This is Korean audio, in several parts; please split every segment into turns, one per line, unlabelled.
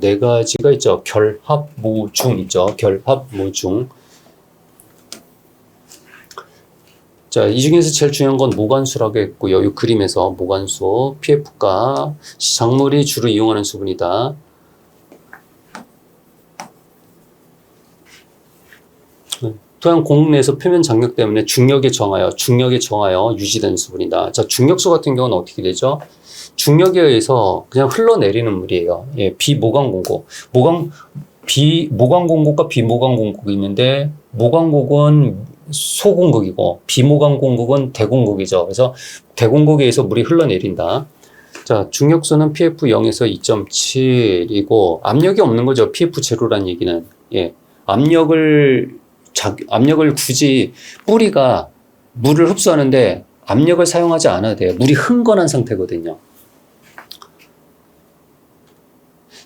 네 가지가 있죠. 결합, 무중 있죠. 결합, 무중. 자, 이 중에서 제일 중요한 건 모관수라고 했고요. 이 그림에서 모관수, PF가 작물이 주로 이용하는 수분이다. 토양 공내에서 표면 장력 때문에 중력에 정하여 중력에 정하여 유지되는 수분이다. 자, 중력수 같은 경우는 어떻게 되죠? 중력에 의해서 그냥 흘러내리는 물이에요. 예, 비모광 공고. 모광 비 모광 공고가 비모광 공고가 있는데 모광 공고는 소공극이고 비모광 공극은 대공극이죠. 그래서 대공극에 의해서 물이 흘러내린다. 자, 중력수는 PF 0에서 2.7이고 압력이 없는 거죠. PF 제로란 얘기는. 예. 압력을 자, 압력을 굳이 뿌리가 물을 흡수하는데 압력을 사용하지 않아도 돼요. 물이 흥건한 상태거든요.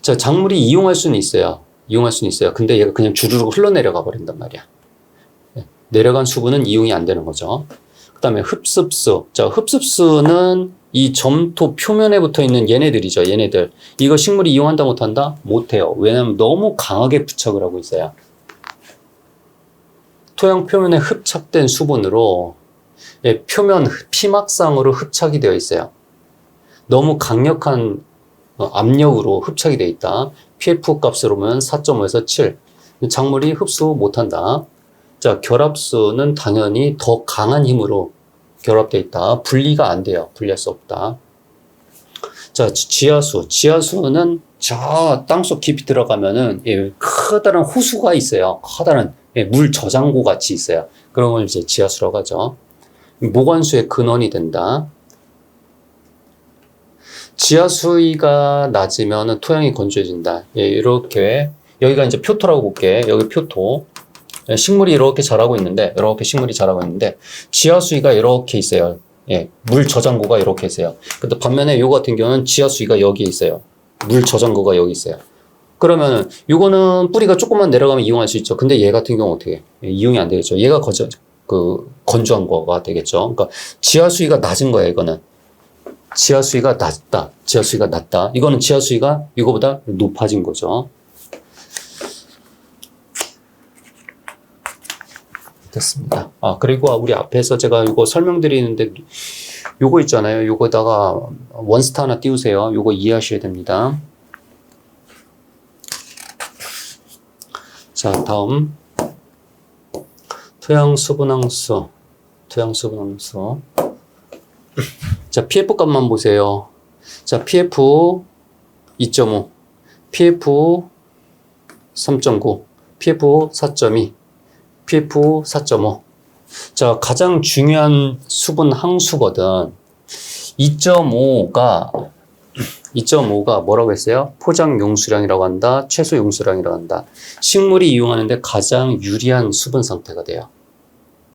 자, 작물이 이용할 수는 있어요. 이용할 수는 있어요. 근데 얘가 그냥 주르륵 흘러내려가 버린단 말이야. 예, 내려간 수분은 이용이 안 되는 거죠. 그 다음에 흡습수. 자, 흡습수는 이 점토 표면에 붙어 있는 얘네들이죠. 얘네들. 이거 식물이 이용한다 못한다? 못해요. 왜냐면 너무 강하게 부착을 하고 있어요. 토양 표면에 흡착된 수분으로 예, 표면 피막상으로 흡착이 되어 있어요. 너무 강력한 어, 압력으로 흡착이 되어 있다. PF 값으로 보면 4.5에서 7. 작물이 흡수 못한다. 자, 결합수는 당연히 더 강한 힘으로 결합되어 있다. 분리가 안 돼요. 분리할 수 없다. 자, 지- 지하수. 지하수는 저 땅속 깊이 들어가면은 예, 커다란 호수가 있어요. 커다란 예, 물 저장고 같이 있어요. 그런 걸 이제 지하수라고 하죠. 모관수의 근원이 된다. 지하 수위가 낮으면 토양이 건조해진다. 예, 이렇게 여기가 이제 표토라고 볼게. 여기 표토. 예, 식물이 이렇게 자라고 있는데 이렇게 식물이 자라고 있는데 지하 수위가 이렇게 있어요. 예, 물 저장고가 이렇게 있어요. 근데 반면에 요 같은 경우는 지하 수위가 여기에 있어요. 물 저장고가 여기 있어요. 그러면은 요거는 뿌리가 조금만 내려가면 이용할 수 있죠. 근데 얘 같은 경우 어떻게? 이용이 안 되겠죠. 얘가 거저 그 건조한 거가 되겠죠. 그러니까 지하 수위가 낮은 거예요, 이거는. 지하 수위가 낮다. 지하 수위가 낮다. 이거는 지하 수위가 이거보다 높아진 거죠. 됐습니다. 아, 그리고 우리 앞에서 제가 이거 설명드리는데 요거 있잖아요. 요거다가 원스타 하나 띄우세요. 요거 이해하셔야 됩니다. 자, 다음. 토양 수분항수. 토양 수분항수. 자, PF 값만 보세요. 자, PF 2.5, PF 3.9, PF 4.2, PF 4.5. 자, 가장 중요한 수분 항수거든. 2.5가 2.5가 뭐라고 했어요? 포장 용수량이라고 한다. 최소 용수량이라고 한다. 식물이 이용하는데 가장 유리한 수분 상태가 돼요.